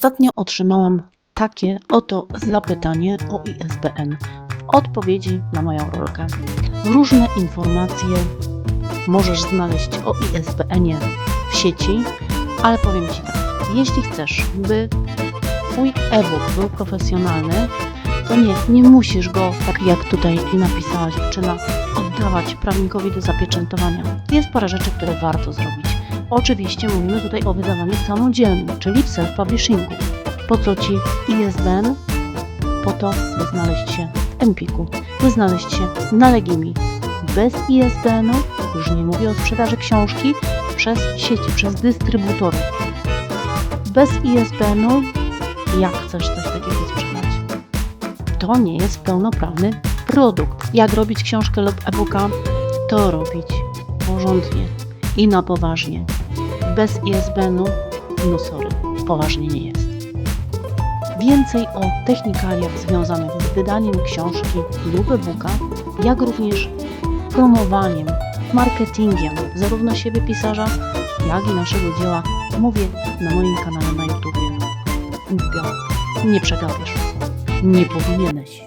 Ostatnio otrzymałam takie oto zapytanie o ISBN odpowiedzi na moją rolkę. Różne informacje możesz znaleźć o ISBN-ie w sieci, ale powiem Ci tak, jeśli chcesz, by Twój e-book był profesjonalny, to nie, nie musisz go, tak jak tutaj napisałaś dziewczyna, oddawać prawnikowi do zapieczętowania. Jest parę rzeczy, które warto zrobić. Oczywiście mówimy tutaj o wydawaniu samodzielnym, czyli w self-publishingu. Po co Ci ISBN? Po to, by znaleźć się w Empiku, by znaleźć się na Legimi. Bez ISBN-u, już nie mówię o sprzedaży książki, przez sieci, przez dystrybutorów. Bez ISBN-u, jak chcesz coś takiego sprzedać? To nie jest pełnoprawny produkt. Jak robić książkę lub e-booka? To robić porządnie i na poważnie. Bez ISBN-u, no sorry, poważnie nie jest. Więcej o technikaliach związanych z wydaniem książki lub e-booka, jak również promowaniem, marketingiem zarówno siebie pisarza, jak i naszego dzieła mówię na moim kanale na YouTubie. Głupio, nie przegapisz. Nie powinieneś.